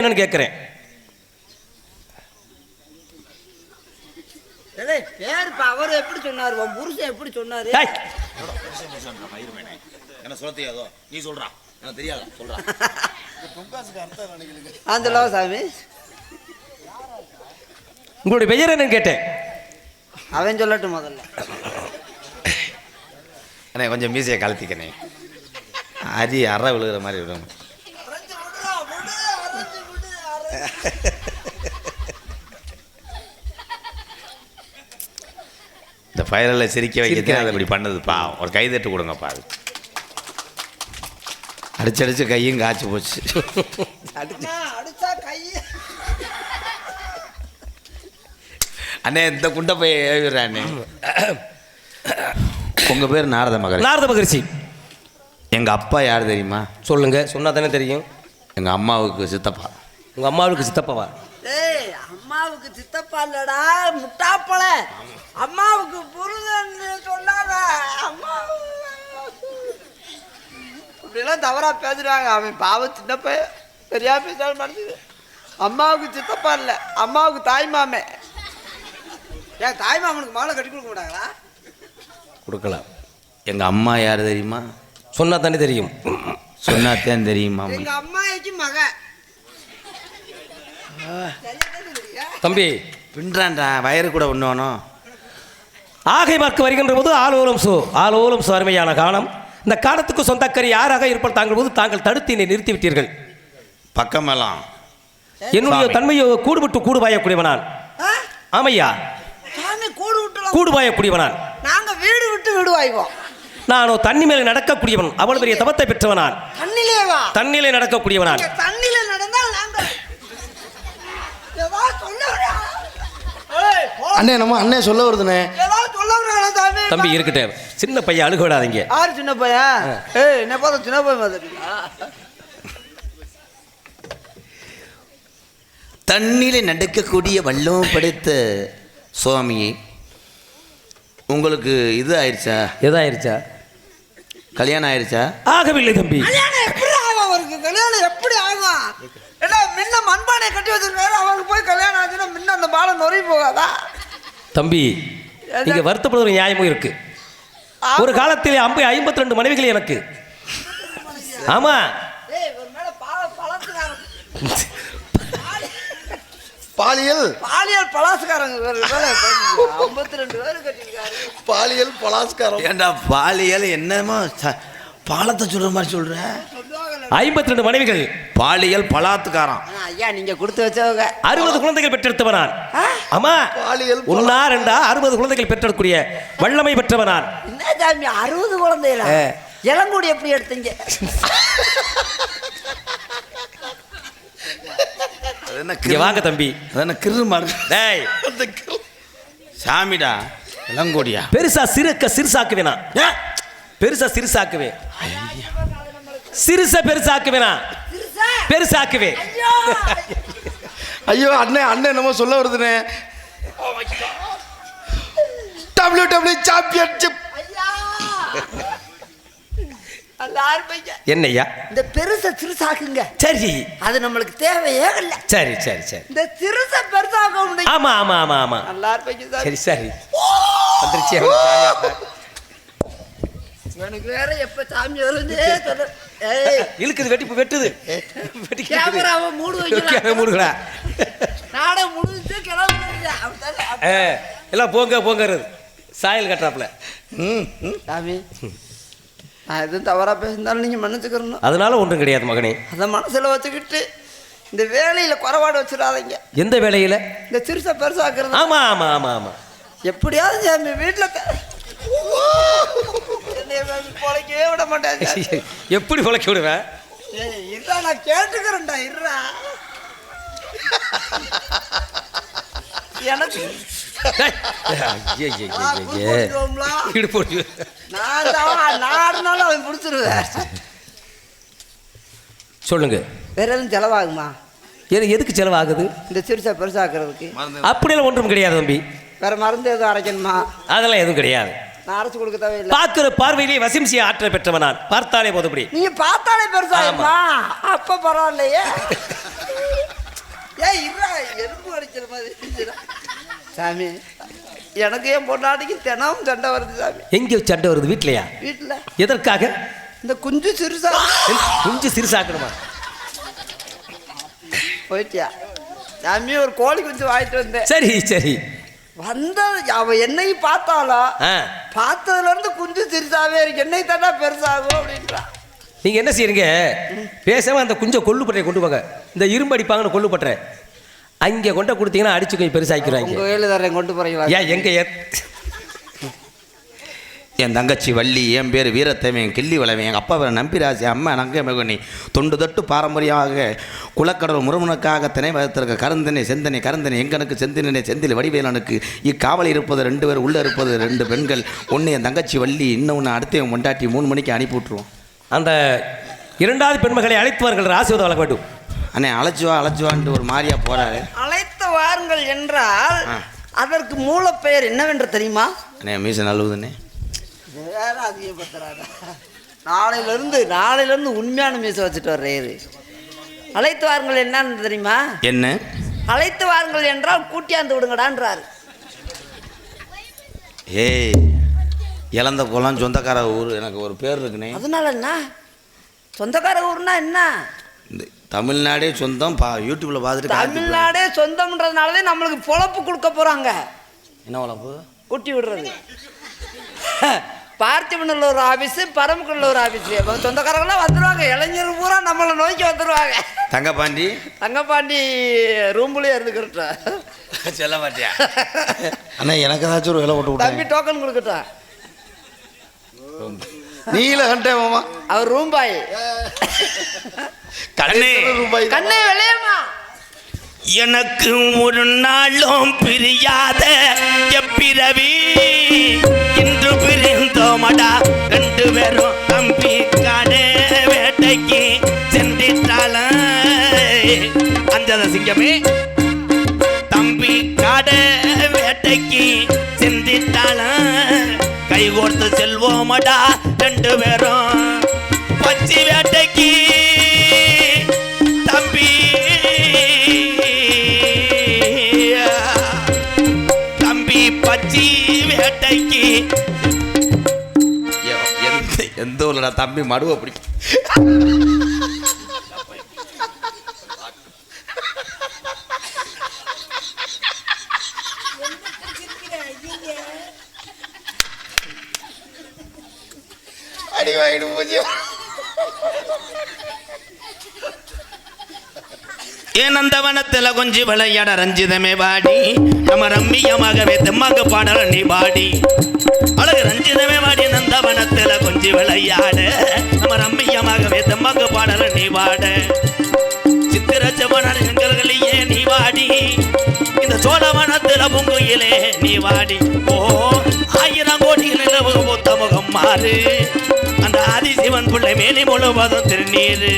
என்னன்னு கேட்கிறேன் டேய், பேர் இப்ப அவர் எப்படி சொன்னாரு? உன் புருஷன் எப்படி சொன்னாரு? டேய், என்ன சொல்ல தெரியாதோ நீ சொல்றா எனக்கு தெரியாதா சொல்றா நான் சொல்லவா சாமி. உங்களுடைய பெயர் என்னன்னு கேட்டேன். அவன் சொல்லட்டும் முதல்ல. அண்ணே கொஞ்சம் மீசையை கலத்திக்கண்ணே அரி அற விழுகிற மாதிரி விடும் இந்த ஃபயரில் சிரிக்க வைக்கிறதே. அதை இப்படி பண்ணதுப்பா ஒரு கை தட்டு கொடுங்கப்பா அது. அடிச்சு அடிச்சு கையும் காய்ச்சி போச்சு. அடிச்சா. கை. அண்ணே இந்த குண்டை போய் ஏவிடுறேன் அண்ணே. உங்கள் பேர் நாரத மகர் நாரத மகிழ்ச்சி எங்கள் அப்பா யார் தெரியுமா? சொல்லுங்க சொன்னா தானே தெரியும். எங்கள் அம்மாவுக்கு சித்தப்பா. உங்க அம்மாவுக்கு சித்தப்பாவா? டேய் அம்மாவுக்கு சித்தப்பா இல்லடா முட்டாப்பழ. அம்மாவுக்கு புருஷன் சொன்னாங்க. அம்மா. இப்படிலாம் தவறா பேசுறாங்க. அவன் பாவம் சின்ன பையன். சரியா பேசாலும் மனசுக்கு அம்மாவுக்கு சித்தப்பா இல்லை. அம்மாவுக்கு தாய் மாமே. ஏன் தாய் மாமனுக்கு மாலை கட்டி கொடுக்க மாட்டாங்களா? கொடுக்கலாம் எங்கள் அம்மா யார் தெரியுமா? சொன்னா தானே தெரியும். சொன்னாத்தான் தெரியுமா எங்க அம்மாய்க்கு மக தம்பி. பின்றான்டா வயிறு கூட ஒன்று வேணும் ஆகை மார்க்கு வருகின்ற போது ஆலோலம் சோ ஆலோலம் சோ அருமையான காலம் இந்த காலத்துக்கு சொந்தக்கறி யாராக இருப்பார் தாங்கள் போது தாங்கள் தடுத்து என்னை நிறுத்தி விட்டீர்கள். பக்கமெல்லாம். என்னுடைய. தன்மையை கூடு விட்டு கூடு பாயக்கூடியவனான் ஆ? ஆமையா? கூடு விட்டுலாம் கூடு பாயக்கூடியவனான் நாங்க வீடு விட்டு வீடு வாய்வோம் நானோ தண்ணி மேலே நடக்கக்கூடியவன் அவ்வளவு பெரிய தவத்தை பெற்றவனான் தண்ணிலேவா தண்ணிலே நடக்கக்கூடியவனான் இங்க தண்ணில நடந்தால் நாங்க ஏதாவது சொல்ல வர்றா? ஏய், போ. அண்ணே நம்ம அண்ணே சொல்ல வருதுண்ணே? தம்பி. இருக்கட்டும். சின்ன பையன் அழுக விடாதீங்க யாரு சின்ன பையன்? ஏய் என்ன பார்த்தா சின்ன பையன் பார்த்துருக்கீங்களா தண்ணீரை நடக்கக்கூடிய வல்லம் படைத்த சுவாமி உங்களுக்கு இது ஆயிடுச்சா எதாயிருச்சா கல்யாணம் ஆயிடுச்சா ஆகவில்லை தம்பி. கல்யாணம் எப்படி ஆகும் அவருக்கு? கல்யாணம் எப்படி ஆகும்? ஏன்னா முன்ன மண்பானை கட்டி வச்சிருக்காரு அவருக்கு போய் கல்யாணம் ஆச்சுன்னா முன்ன அந்த பானை நொறி போகாதா? தம்பி நீங்க வருத்தப்படுற ஒரு நியாயமும் இருக்கு. ஒரு காலத்தில் ஐம்பது ஐம்பத்தி ரெண்டு மனைவிகள் எனக்கு. ஆமா. ஏய் ஒரு மேல பால பழத்துக்காரங்க பாலியல். பாலியல் பலாசுக்காரங்க ஐம்பத்தி ரெண்டு பேர் கட்டியிருக்காரு. பாலியல் பலாஸ்காரம் ஏண்டா பாலியல் என்னமோ பாலத்தை சொல்ற மாதிரி சொல்ற? ஐம்பத்தி ரெண்டு மனைவிகள். பாலியல் பலாத்துக்காரன் ஐயா நீங்க கொடுத்து வச்சவங்க. அறுபது குழந்தைகள் பெற்றெடுத்தவனான். ஆ? ஆமா பாலியல் ஒன்னா ரெண்டா அறுபது குழந்தைகள் பெற்றெடுக்கக்கூடிய வல்லமை பெற்றவனான். என்ன சாமி அறுபது குழந்தைகளா? இளங்கூடி எப்படி எடுத்தீங்க? அது என்ன வாங்க தம்பி. அது என்ன கிரு மாதிரி டேய் சாமிடா இளங்கோடியா? பெருசா சிறுக்க சிறுசாக்குவேனா? பெருசா சிறுசாக்குவே சிறுச பெருசாக்குவேனா? பெருசாக்குவே ஐயோ! ஐயோ அண்ணே அண்ணே நம்ம சொல்ல வருதுண்ணே டபிள்யூ டபிள்யூ சாம்பியன்ஷிப் என்னய்யா இந்த பெருச சிறுசாக்குங்க. சரி. அது நம்மளுக்கு தேவையே இல்லை. சரி சரி சரி. இந்த சிறுச பெருசாக்க முடியும். ஆமா ஆமா ஆமா ஆமா. நல்லா இருப்பீங்க சார். சரி வந்துருச்சு. எனக்கு வேற எப்ப சாமி வருதே இழுக்குது வெட்டி வெட்டுது. வெட்டி கேமராவை மூடு வைக்கலாம் மூடுகளா நாடகம் முடிஞ்சு? ஏ எல்லாம் போங்க போங்கிறது. சாயல் கட்டுறாப்புல. சாமி நான் எதுவும் தவறா பேசியிருந்தாலும் நீங்க மன்னிச்சுக்கிறணும். அதனால ஒன்றும் கிடையாது மகனே. அதை மனசுல வச்சுக்கிட்டு இந்த வேலையில குறைபாடு வச்சிடாதீங்க. எந்த வேலையில? இந்த சிறுசை பெருசாக்குறது ஆமா ஆமா ஆமா ஆமா. எப்படியாவது சாமி வீட்டுல பொழைக்கவே விட மாட்டேன். எப்படி உழைக்க விடுவேன்? ஏய், இருடா நான் கேட்டுக்கிறேன்டா இருடா. எனக்கு சொல்லுங்க. வேற எதுவும் செலவாகுமா? எது எதுக்கு செலவாகுது? இந்த சிறுசை பெருசாக்குறதுக்கு. அப்படியெல்லாம் ஒன்றும் கிடையாது தம்பி. வேற மருந்து எதுவும் அரைக்கணுமா? அதெல்லாம் எதுவும் கிடையாது. நான் அரைச்சு கொடுக்க தேவையில்லை. பார்க்கிற பார்வையிலே வசிம் செய்ய ஆற்றல் பெற்றவன் நான் பார்த்தாலே போதுபடி நீங்க பார்த்தாலே பெருசாகுமா அப்ப பரவாயில்லையே. மாதிரி இருந்துச்சுடா. சாமி எனக்கு என் பொண்டாட்டிக்கு தினமும் சண்டை வருது சாமி? எங்கே சண்டை வருது? வீட்லையா? வீட்டில் எதற்காக? இந்த குஞ்சு சிறுசா. கொஞ்சம் சிறுசாக்கணுமா? போயிட்டியா? சாமி ஒரு கோழி குஞ்சு வாங்கிட்டு வந்தேன். சரி சரி. வந்த அவ என்னையும் பார்த்தாளா? பார்த்ததுல இருந்து குஞ்சு சிறுசாவே இருக்கு. என்னை தாண்டா பெருசாகும் அப்படின்றா. நீங்க என்ன செய்றீங்க? பேசாம அந்த குஞ்சை கொள்ளுப்பட்டை கொண்டு போங்க. இந்த இரும்பு அடிப்பாங்கன்னு கொள்ளுப்பட்டை அங்கே கொண்டு கொடுத்தீங்கன்னா அடிச்சு கொஞ்சம் பெருசாக்கிடுவாங்க. உங்க வேலை தரேன் கொண்டு போறீங்களா? ஏன் எங்க என் தங்கச்சி வள்ளி என் பேர் வீரத்தேவன் கிள்ளி வளவன் எங்கள் அப்பா பேர் நம்பிராசி அம்மா நங்க மகனி. தொண்டு தொட்டு பாரம்பரியமாக குலக்கடவுள் முருகனுக்காக திணை வளர்த்திருக்க கருந்தனை செந்தனை கருந்தனை எங்கனுக்கு செந்தினனை செந்தில் வடிவேலனுக்கு இக்காவல் இருப்பது ரெண்டு பேர் உள்ளே இருப்பது ரெண்டு பெண்கள். ஒன்று என் தங்கச்சி வள்ளி இன்னொன்று அடுத்த கொண்டாட்டி மூணு மணிக்கு அனுப்பி விட்ருவோம் அந்த இரண்டாவது பெண்மகளை அழைத்து வாருங்கள் ஆசீர்வாதம் வழங்க வேண்டும். அண்ணே அழைச்சுவா அழைச்சுவான்ட்டு ஒரு மாதிரியா போறாரு. அழைத்து வாருங்கள் என்றால். அதற்கு மூலப்பெயர் என்னவென்று தெரியுமா? அண்ணே மீச நல்லதுண்ணே வேற அதிகப்படுத்துறாங்க நாளையில இருந்து நாளையில இருந்து உண்மையான மீசை வச்சுட்டு வர்றாரு அழைத்து வாருங்கள் என்னன்னு தெரியுமா? என்ன? அழைத்து வாருங்கள் என்றால் கூட்டியாந்து விடுங்கடான்றாரு. ஏய் இழந்த குளம் சொந்தக்கார ஊர் எனக்கு ஒரு பேர் இருக்குண்ணே அதனால என்ன? சொந்தக்கார ஊர்னா என்ன? இந்த தமிழ்நாடே சொந்தம் பா யூடியூப்ல பார்த்துட்டு தமிழ்நாடே சொந்தம்ன்றதுனாலதான் நம்மளுக்கு பொழப்பு கொடுக்க போறாங்க. என்ன வளர்ப்பு கூட்டி விடுறது. பார்த்திபனில் ஒரு ஆஃபீஸு பரமக்குடில் ஒரு ஆஃபீஸு சொந்தக்காரங்களாம் வந்துடுவாங்க இளைஞர் பூரா நம்மளை நோக்கி வந்துடுவாங்க தங்கப்பாண்டி? தங்கப்பாண்டி ரூம்லேயே இருந்துக்கிட்டா. சொல்ல மாட்டியா அண்ணா எனக்கு ஏதாச்சும் ஒரு வேலை போட்டு தம்பி டோக்கன் கொடுக்கட்டா. நீல கண்டே மாமா. அவர் ரூம் பாய் கண்ணே. ரூபாய் கண்ணே வெளியேமா எனக்கு ஒரு நாளும் பிரியாத எப்பிறவி இன்று போடா ரெண்டு பேரும் தம்பி காடே வேட்டைக்கு சென்றிட்டால அஞ்சத சிங்கமே. தம்பி காடே வேட்டைக்கு சென்றிட்டால கைகோர்த்து செல்வோமடா ரெண்டு பேரும் பச்சி வேட்டைக்கு. தம்பி. தம்பி பச்சி வேட்டைக்கு எந்த ஊர்லடா தம்பி மடுவை பிடிக்கும் அடி வாங்கிட்டு போச்சு. விளையாட ரஞ்சிதமே பாடி நம்ம ரம்மியமாகவே தெம்மாக பாடல நீ பாடி. அழகு ரஞ்சிதமே வாடி கொஞ்சி விளையாடு. நம்ம ரம்மியமாகவே தெம்மாக பாடல நீ பாட. சித்திரச்சவன செங்கல்களையே நீ வாடி. இந்த சோழவனத்துல பூங்குயிலே நீ வாடி. ஓ ஆயிரம் கோடிகள் நிலவு ஒத்த மாறு. அந்த ஆதிசிவன் பிள்ளை மேலி முழுவதும் திருநீரு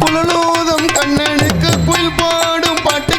குழலூதும் கண்ணனுக்கு குயில் பாடும் பாட்டு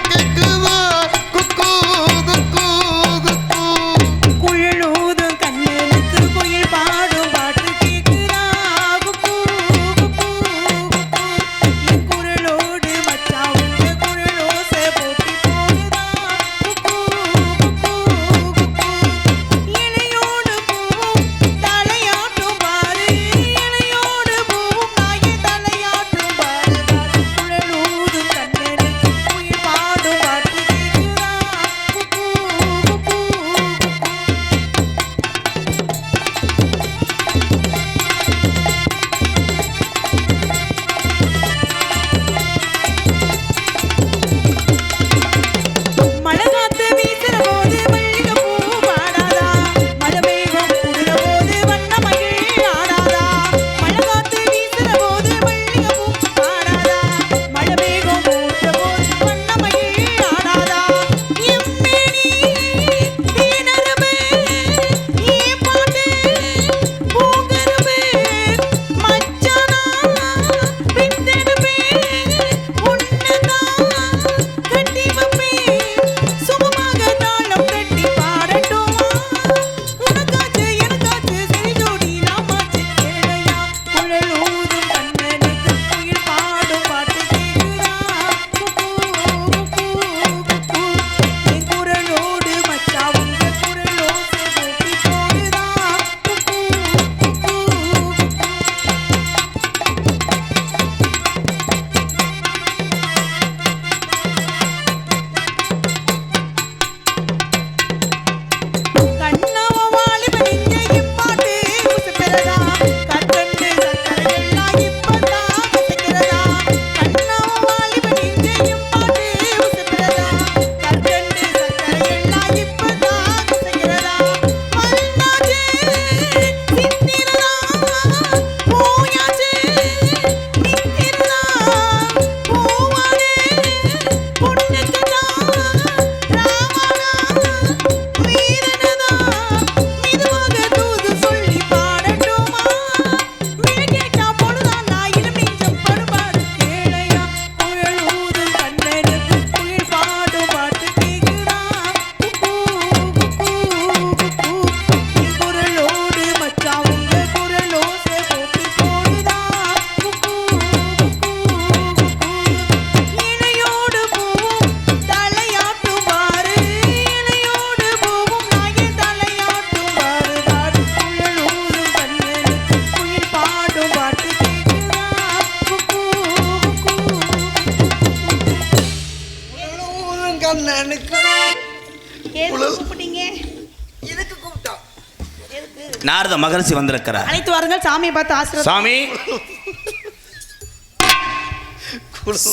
நாரத மகரிஷி வந்திருக்கிறார். அழைத்து வாருங்கள் சாமியை பார்த்து ஆசீர்வாதம் சாமி.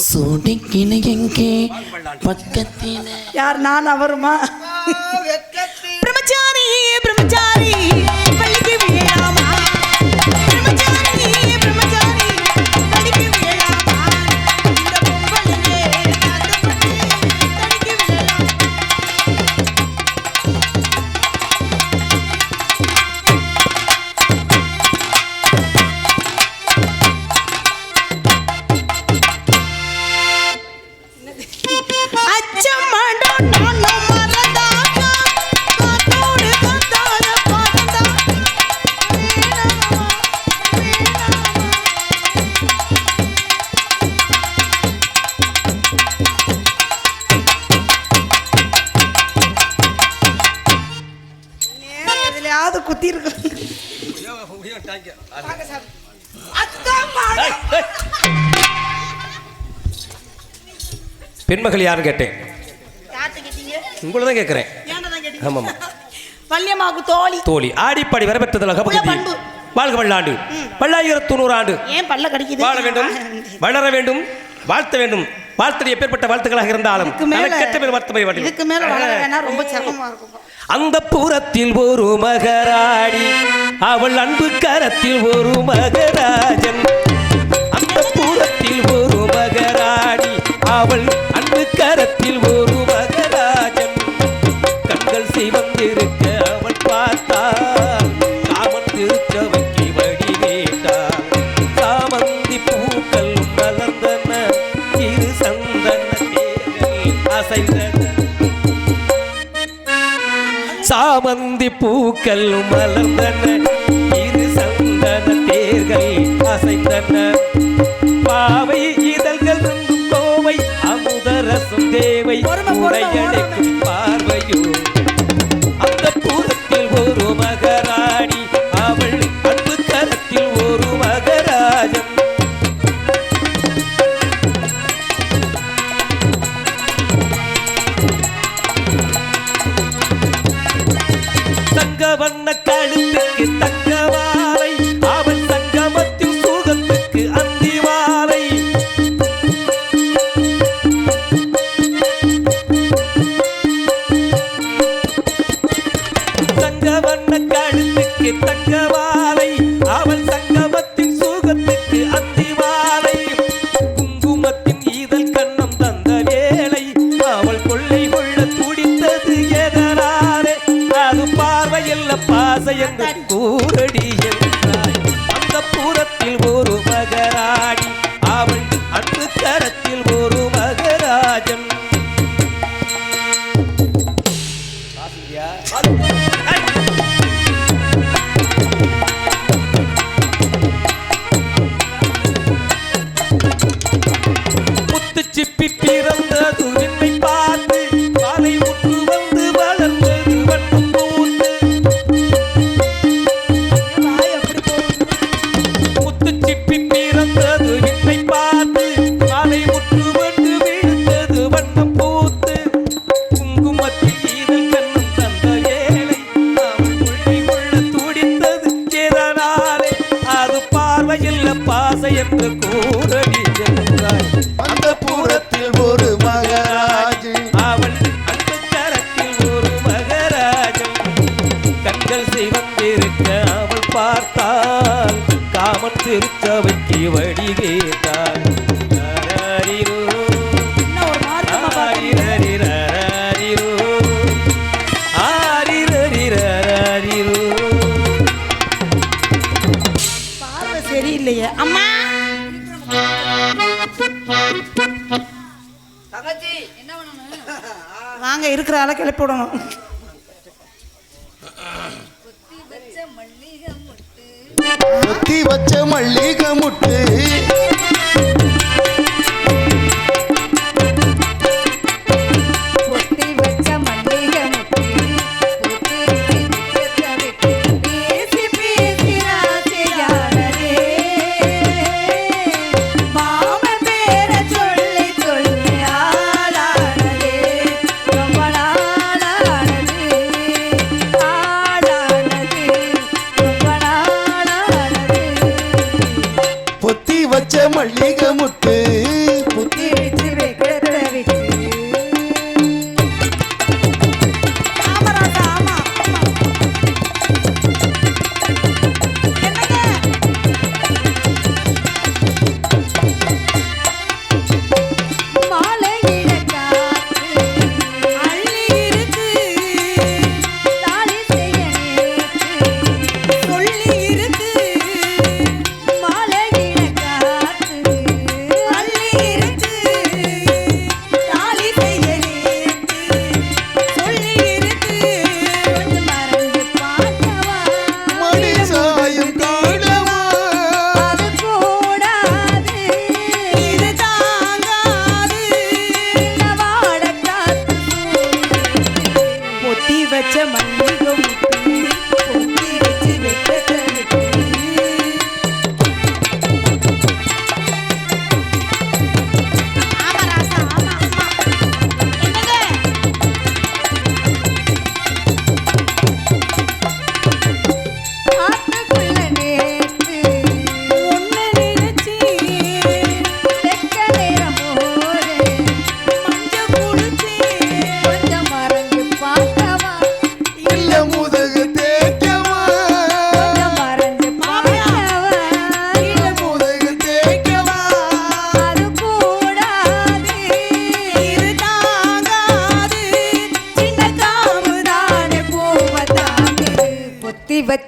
சுடிக்கின எங்கே? பக்கத்தில. யார் நான் அவருமா? குத்தி இருக்கு பெண்மகள் யாருன்னு கேட்டேன்? உங்களை தான் கேட்குறேன். ஆமாம் வள்ளியம்மாவுக்கு தோழி. தோழி. ஆடிப்பாடி வரப்பெற்றதில் கபகுதி. வாழ்க வல்லாண்டு பல்லாயிரத்து தொண்ணூறு ஆண்டு ஏன் பல்ல கடிக்குது? வாழ வேண்டும் வளர வேண்டும் வாழ்த்த வேண்டும். வாழ்த்தடி எப்பேற்பட்ட வாழ்த்துக்களாக இருந்தாலும் வார்த்தை. இதுக்கு மேல ரொம்ப சிரமமா இருக்கும். அந்த புறத்தில் ஒரு மகராடி அவள் அன்பு கரத்தில் ஒரு மகராஜன். அந்த புறத்தில் ஒரு மகராடி அவள் அன்பு கரத்தில் ஒரு பூக்கள் மலர்ந்தன. இரு சந்தன தேர்கள் அசைந்தன. பாவை இதழ்கள் கோவை அமுதரசம் தேவை உரையடைக்கும் பார்வையோ தங்க அவ பாக்குறீங்க ஆரிரரிரரிரோ, ஆரிரரிரரிரோ. பார்வை சரியில்லையே. அம்மா! தங்கச்சி! வாங்க இருக்கிற ஆளை கிளப்பி விடணும். ஒத்தி வச்ச மல்லிகை முட்டு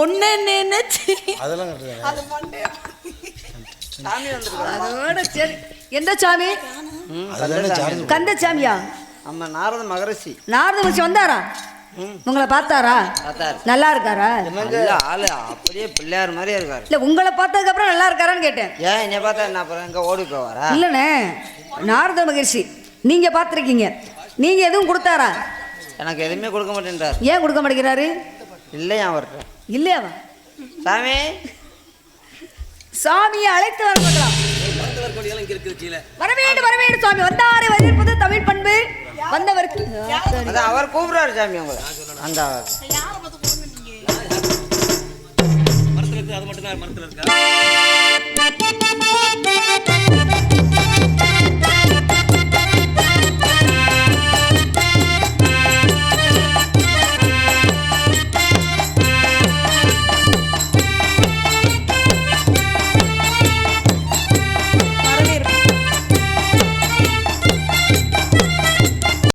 ஒன்ன நினைச்சு. சாமி வந்துருக்காங்க அதோட சரி. எந்த சாமி? கந்தசாமியா? நம்ம நாரத மகரிஷி. நாரத மனுஷி வந்தாரா? உங்களை பார்த்தாரா? பார்த்தாரு. நல்லா இருக்காரா? நல்ல. ஆளு அப்படியே பிள்ளையார் மாதிரியே இருக்காரு. இல்ல உங்களை பார்த்ததுக்கு அப்புறம் நல்லா இருக்காரான்னு கேட்டேன். ஏன் என்னை பார்த்தா என்ன அப்புறம் எங்க ஓடி போவாரா? இல்லைண்ணே நாரத மகிழ்ச்சி நீங்க பார்த்துருக்கீங்க. நீங்க எதுவும் கொடுத்தாரா? எனக்கு எதுவுமே கொடுக்க மாட்டேன்றார். ஏன் கொடுக்க மாட்டேங்கிறாரு? இல்லையா அவர்கிட்ட? இல்லையாவா? சாமி. சாமியை அழைத்து வர பார்க்கலாம். வரவேண்டு வரவேண்டு சுவாமி வந்தாரை வரவேற்பது தமிழ் பண்பு. வந்தவருக்கு அவர் கூப்பிடுறாரு சாமி உங்களை. அந்த மரத்தில் இருக்கு அது மட்டும் தான் மரத்தில் இருக்கா?